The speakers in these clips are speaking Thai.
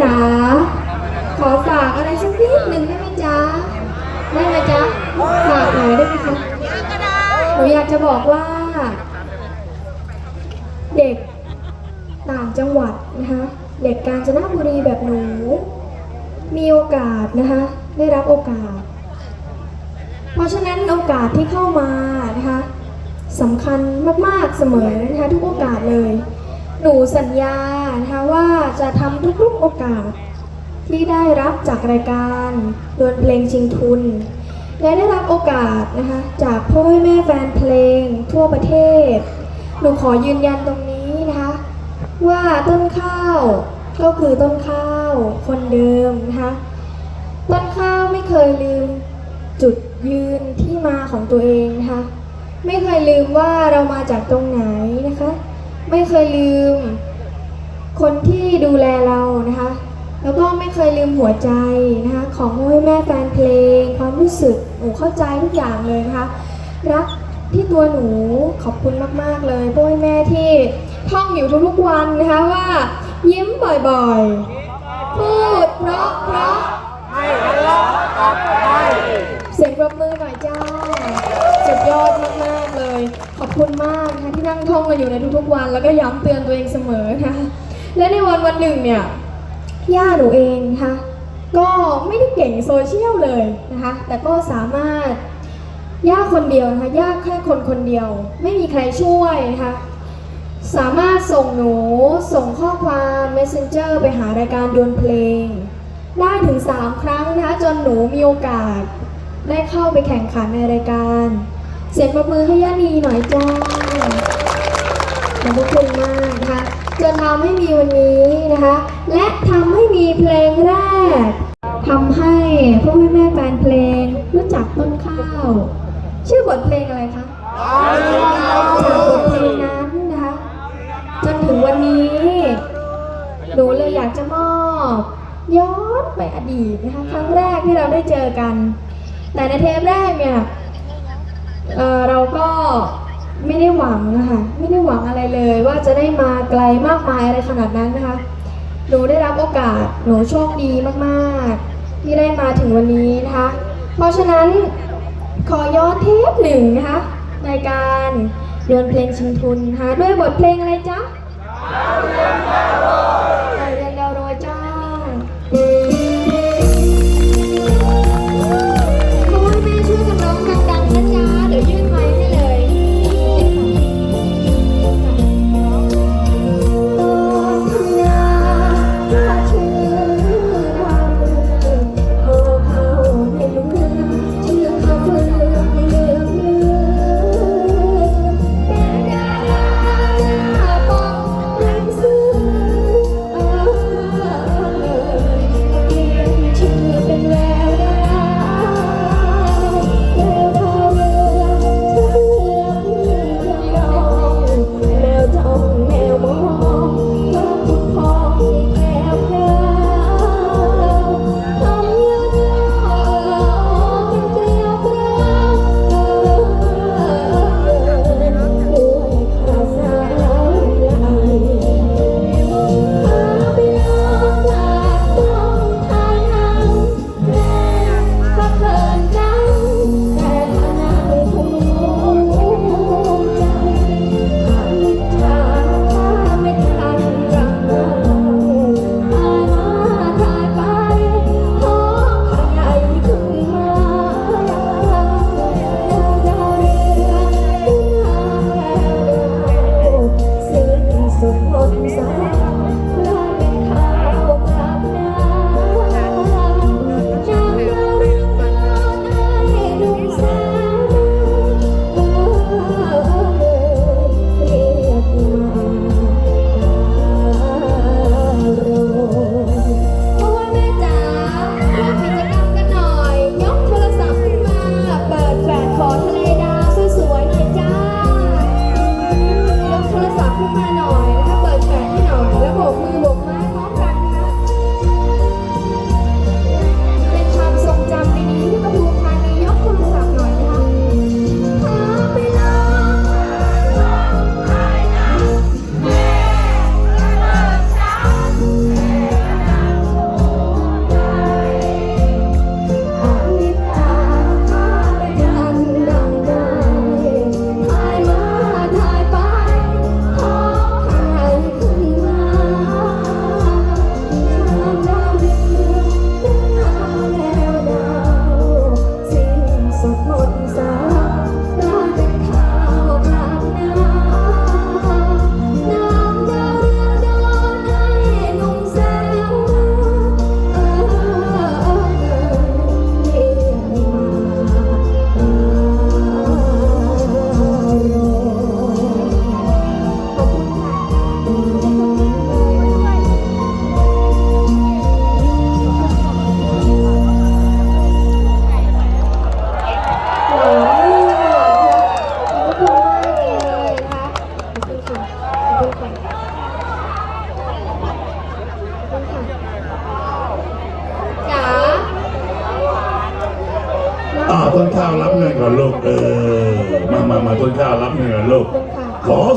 จ๋าขอฝากอะไรสักนิดหนึ่งได้ไหมจ๊ะได้ไหมจ๊ะฝากหน่อยได้ไหมคะหนูอยากจะบอกว่า เด็กต่างจังหวัดนะคะเด็กกาญจนบุรีแบบหนู มีโอกาสนะคะได้รับโอกาส เพราะฉะนั้นโอกาสที่เข้ามานะคะสำคัญมากๆเสมอนะคะทุกโอกาสเลย หนูสัญญานะคะว่าจะทำทุกๆโอกาส ที่ได้รับจากรายการดวลเพลงชิงทุน และได้รับโอกาสนะคะจากพ่อแม่แฟนเพลงทั่วประเทศ หนูขอยืนยันตรงนี้นะคะ ว่าต้นข้าวก็คือต้นข้าวคนเดิมนะคะต้นข้าวไม่เคยลืมจุดยืนที่มาของตัวเองนะคะ ไม่เคยลืมว่าเรามาจากตรงไหนนะคะ ไม่เคยลืม คนที่ดูแลเรานะคะ แล้วก็ไม่เคยลืมหัวใจนะคะ ของพ่อแม่แฟนเพลง ความรู้สึกหนูเข้าใจทุกอย่างเลยนะคะ รักที่ตัวหนูขอบคุณมาก ๆ เลยพ่อแม่ที่ท่องอยู่ทุกๆวันนะคะว่า ยิ้มบ่อยๆ พูดเพราะเพราะเสียงปรบมือหน่อยจ้าสุดยอดมากๆเลย ขอบคุณมากนะคะที่นั่งท่องกันอยู่ในทุกๆวัน แล้วก็ย้ำเตือนตัวเองเสมอนะคะและในวันวันหนึ่งเนี่ยย่าหนูเองนะคะก็ไม่ได้เก่งโซเชียลเลยนะคะ แต่ก็สามารถย่าคนเดียวนะคะย่าแค่คนคนเดียว ไม่มีใครช่วยนะคะสามารถส่งหนูส่งข้อความ messenger ไปหารายการดวลเพลง ได้ถึง 3 ครั้งนะคะจนหนูมีโอกาส ได้เข้าไปแข่งขันในรายการ เสียงประมือให้ย่านีหน่อยจ้าขอบคุณมากนะคะจนทำให้มีวันนี้นะคะ และทำให้มีเพลงแรกทำให้พ่อแม่แม่แฟนเพลงรู้จักต้นข้าว ชื่อบทเพลงอะไรคะจากบทเพลงนั้นนะคะ จนถึงวันนี้ หนูเลยอยากจะมอบย้อนไปอดีตนะคะครั้งแรกที่เราได้เจอกัน แต่ในเทปแรกเนี่ย เอ่อเราก็ไม่ได้หวังนะคะไม่ได้หวังอะไรเลย ว่าจะได้มาไกลมากมายอะไรขนาดนั้นนะคะหนูได้รับโอกาสหนูโชคดีมากๆ ที่ได้มาถึงวันนี้นะคะ เพราะฉะนั้นขอย้อนเทปหนึ่งนะคะในการเดินเพลงชิงทุนนะคะด้วยบทเพลงอะไรจ๊ะ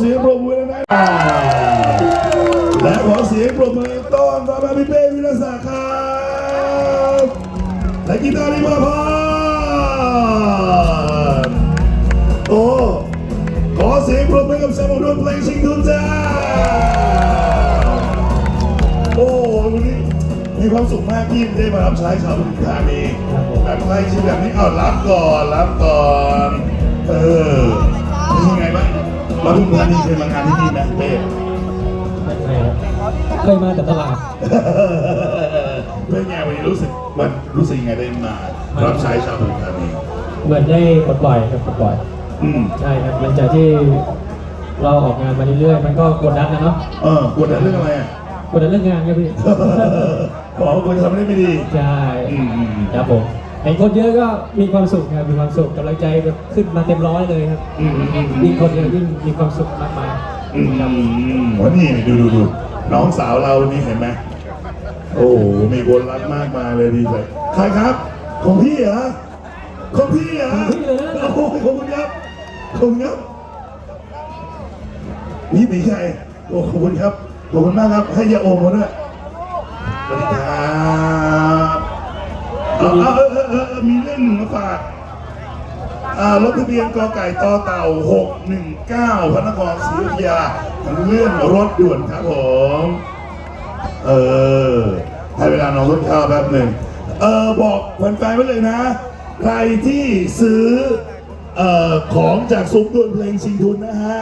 เสียงปรบมือนะอ่าและขอเสียงปรบมือต้อนรับพี่เป้วิลาศักดิ์ครับและกีตาร์นิมาพรโอ้ขอเสียงปรบมือกับแซมของดนเพลงชิงทุนจ้าโอ้วันนี้มีความสุขมากที่ได้มารับใช้ชาวปทุมธานีแบบใกล้ชิดแบบนี้เอารับก่อนรับก่อน เออ ปทุมธานีเคยมางานที่นี่ไหมเป้เคยมาแต่ตลาดเป็นไงวันนี้รู้สึกมันรู้สึกยังไงได้มารับใช้ชาวปทุมธานีเหมือนได้ปลดปล่อยครับปลดปล่อยอืมใช่ครับหลังจากที่เราออกงานมาเรื่อยๆมันก็กดดันนะเนาะเออกดดันเรื่องอะไรอะกดดันเรื่องงานครับพี่ขอคนทำได้ไม่ดีใช่อืมอืมอืมครับผม เห็นคนเยอะก็มีความสุขครับมีความสุขกำลังใจแบบขึ้นมาเต็มร้อยเลยครับอืมอืมอืม ยิ่งคนเยอะยิ่งมีความสุขมากมายอืมวันนี้ดูดูดูน้องสาวเราวันนี้เห็นไหมโอ้โหมีคนรักมากมายเลยดีใจใครครับ ของพี่เหรอของพี่เหรอของพี่เลยนะโอ้โหขอบคุณครับขอบคุณครับนี่ตีชัยโอ้ขอบคุณครับขอบคุณมากครับ ให้ยาโอมมาด้วยสวัสดีครับเอาเอาเออ หนึ่งมาฝากอ่ารถทะเบียนกอไก่ต่อเต่า 619 พระนครศรีอยุธยาเรื่องรถด่วนครับผม เออ ให้เวลาน้องรถข้าวแป๊บหนึ่ง เออ บอกแฟนๆไว้เลยนะ ใครที่ซื้อเอ่อของจากซุ้มดวนเพลงชิงทุนนะฮะ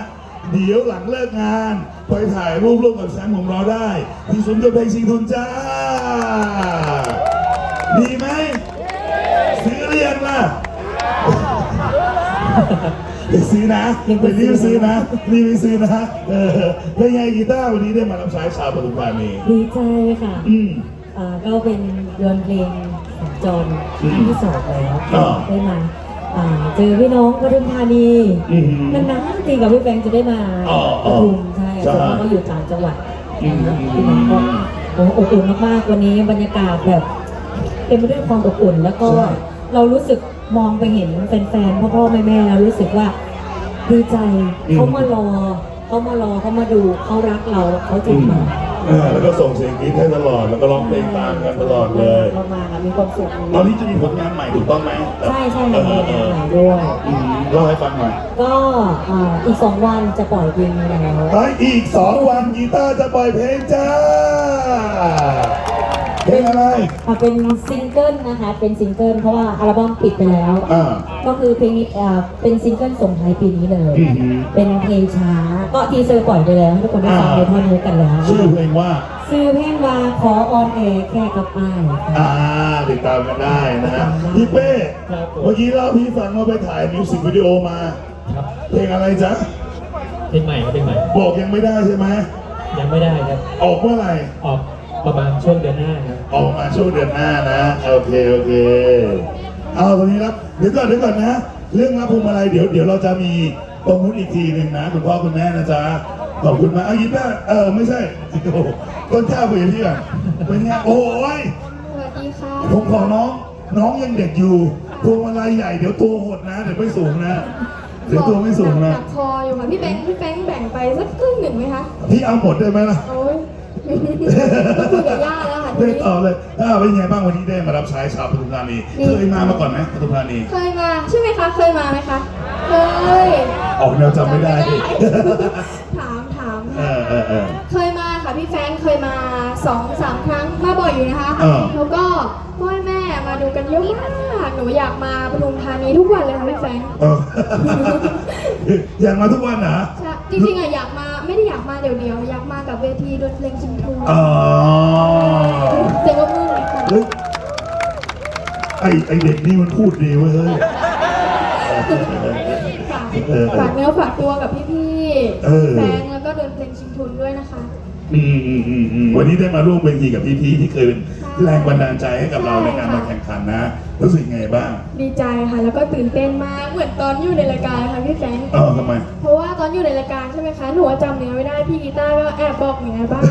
เดี๋ยวหลังเลิกงาน ไปถ่ายรูปร่วมกับแซมของเราได้ ที่ซุ้มดวนเพลงชิงทุนจ้า ดีไหม รือยังล่ะไปซื้อนะไปรีบซื้อนะรีบไปซื้อนะเออเป็นไงกีตาร์วันนี้ได้มารับใช้ชาวปทุมธานีดีใจค่ะอืมอ่าก็เป็นดนเพลงสัญจรอืมครั้งที่สองแล้วอ่าได้มาอ่าเจอพี่น้องปทุมธานีอืมนานๆทีกับพี่แบงค์จะได้มาอ๋อปทุมใช่ใช่เพราะว่าเขาอยู่ต่างจังหวัดอืมพี่น้องก็โอ้อบอุ่นมากๆวันนี้บรรยากาศแบบเต็มไปด้วยความอบอุ่นแล้วก็ใช่ เรารู้สึกมองไปเห็นแฟนๆพ่อๆแม่ๆแล้วรู้สึกว่าดีใจเขามารอเขามารอเขามาดูเขารักเราเขาจึงมาเออแล้วก็ส่งเสียงกรี๊ดให้ตลอด แล้วก็ร้องเพลงตามกันตลอดเลยเรามามีความสุขตอนนี้จะมีผลงานใหม่ถูกต้องไหมใช่ใช่เอค่ะอเออใหม่ด้วยอืมเล่าให้ฟังหน่อยก็อ่าอีกสองวันจะปล่อยเพลงแล้วไปอีกสองวันกีตาร์จะปล่อยเพลงจ้า เพลงอะไร อ่าเป็นซิงเกิลนะคะ เป็นซิงเกิลเพราะว่าอัลบั้มปิดไปแล้ว อ่า ก็คือเพลงนี้อ่าเป็นซิงเกิลส่งท้ายปีนี้เลย อือหือ เป็นเพลงช้า ก็ทีเซอร์ปล่อยไปแล้วให้ทุกคนได้ฟังอ่าในท่อนนี้กันแล้ว ชื่อเพลงว่า ซื้อเพลงว่าขอออนแอร์แค่กับอ้ายอ่า ติดตามกันได้นะฮะพี่เป้ครับผม เมื่อกี้เล่าพี่ฟังว่าไปถ่ายมิวสิกวิดีโอมา ครับเพลงอะไรจ๊ะ เพลงใหม่ครับเพลงใหม่ บอกยังไม่ได้ใช่ไหมยังไม่ได้ครับ ออกเมื่อไหร่ ออกประมาณช่วงเดือนหน้าครับ ออกมาช่วงเดือนหน้านะ โอเค โอเค เอาตรงนี้ครับเดี๋ยวก่อนเดี๋ยวก่อนนะ เรื่องรับพวงมาลัยเดี๋ยวเดี๋ยวเราจะมีตรงนู้นอีกทีหนึ่งนะคุณพ่อคุณแม่นะจ๊ะขอบคุณมากเอายิ้มได้เออไม่ใช่โอ้โหต้นข้าวคุยกับพี่ก่อนเป็นไงโอ้ยสวัสดีค่ะผมขอน้อง น้องยังเด็กอยู่พวงมาลัยใหญ่เดี๋ยวตัวหดนะเดี๋ยวไม่สูงนะเดี๋ยวตัวไม่สูงหนะนักคออยู่ค่ะพี่แบงค์พี่แบงค์แบ่งไปสักครึ่งหนึ่งไหมคะพี่เอาหมดได้ไหมล่ะโอ้ยต้องคุยกับย่าแล้ว ค่ะทีได้นี้ต่อเลยอ่าเป็นไงบ้างวันนี้ได้มารับใช้ชาวปทุมธานีดี เคยมามาก่อนไหมปทุมธานีเคยมาใช่ไหมคะ เคยมาไหมคะ เคย ออกแนวจำไม่ได้ ถามถามเออเออเออ เคยมาค่ะพี่แฟรงค์เคยมาสองสามครั้งมาบ่อยอยู่นะคะ เออ แล้วก็พ่อแม่มาดูกันเยอะมากหนูอยากมาปทุมธานีทุกวันเลยค่ะพี่แฟรงค์ เออ อยากมาทุกวันเหรอใช่ จริงๆอะอยากมาไม่ได้อยากมาเดี๋ยวเดียวๆอยากมากับเวทีดนเพลงชิงทูอ๋อเสียงว่ามือเลยค่ะเฮ้ยไอไอเด็กนี่มันพูดดีเว้ยเฮ้ย ฝากเออฝากเนื้อฝากตัวกับพี่เออ ๆแฟนแล้วก็ดนเพลงชิงทุนด้วยนะคะ อืมอืมอืมอืมวันนี้ได้มาร่วมเวทีกับพี่ๆที่เคยเป็นแรงบันดาลใจให้กับเราในการมาแข่งขันนะ รู้สึกไงบ้างดีใจค่ะ แล้วก็ตื่นเต้นมากเหมือนตอนอยู่ในรายการค่ะพี่แฟรงค์เออทำไม เพราะว่าตอนอยู่ในรายการใช่ไหมคะหนูจำเนื้อไม่ได้พี่กีตาร์ก็แอบบอกหนูไงบ้าง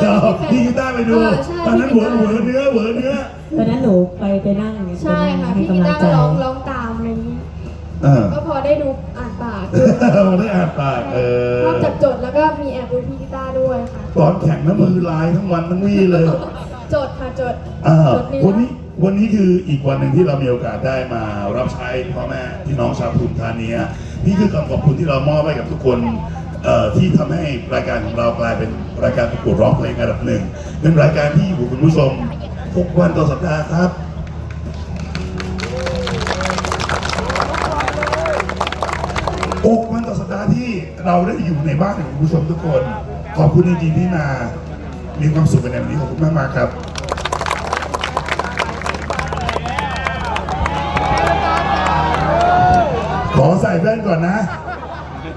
เดี๋ยวพี่กีตาร์ไปดูเออใช่ ตอนนั้นหัวหัวเนื้อหัวเนื้อตอนนั้นหนูไปไปนั่งอยู่ใช่ค่ะให้พี่กีกำลัตางร์ใจก็ร้องร้องตามอะไรอย่างนี้ เออ ก็พอได้ดูอ่านปาก ได้อ่านปากเออนอกจากจดแล้วก็มีแอบดูพี่กีตาร์ด้วยค่ะ ตอนแข่งน้ำมือลายทั้งวันทั้งวี่เลยจดค่ะจดอ่าจดนี้วันนี้วันนี้คืออีกวันหนึ่งที่เรามีโอกาสได้มารับใช้พ่อแม่พี่น้องชาวปทุมธานีอะนี่คือคำขอบคุณที่เรามอบให้กับทุกคนเอ่อที่ทำให้รายการของเรากลายเป็นรายการประกวดร้องเพลงอันดับหนึ่งเป็นรายการที่อยู่กับคุณผู้ชมทุกวันต่อสัปดาห์ครับ อกวันต่อสัปดาห์ที่เราได้อยู่ในบ้านของคุณผู้ชมทุกคน ขอบคุณจริงๆที่มา มีความสุขในวันนี้ขอบคุณมากมากครับขอใส่แว่นก่อนนะ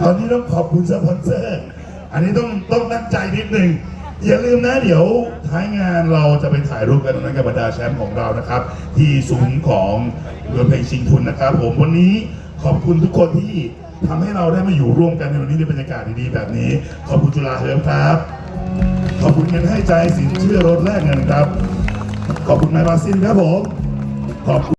ตอนนี้ต้องขอบคุณสปอนเซอร์ อันนี้ต้องต้องตั้งใจนิดหนึ่งอย่าลืมนะเดี๋ยวท้ายงานเราจะไปถ่ายรูปกันนั้นกับบรรดาแชมป์ของเรานะครับ ที่ศูนย์ของดนเพลงชิงทุนนะครับ ผมวันนี้ขอบคุณทุกคนที่ ทำให้เราได้มาอยู่ร่วมกันในวันนี้ในบรรยากาศดีๆแบบนี้ ขอบคุณจุฬาเฮิร์มครับ ขอบคุณเงินให้ใจสินเชื่อรถแลกเงินครับ ขอบคุณนายบาซินครับผม ขอบคุณ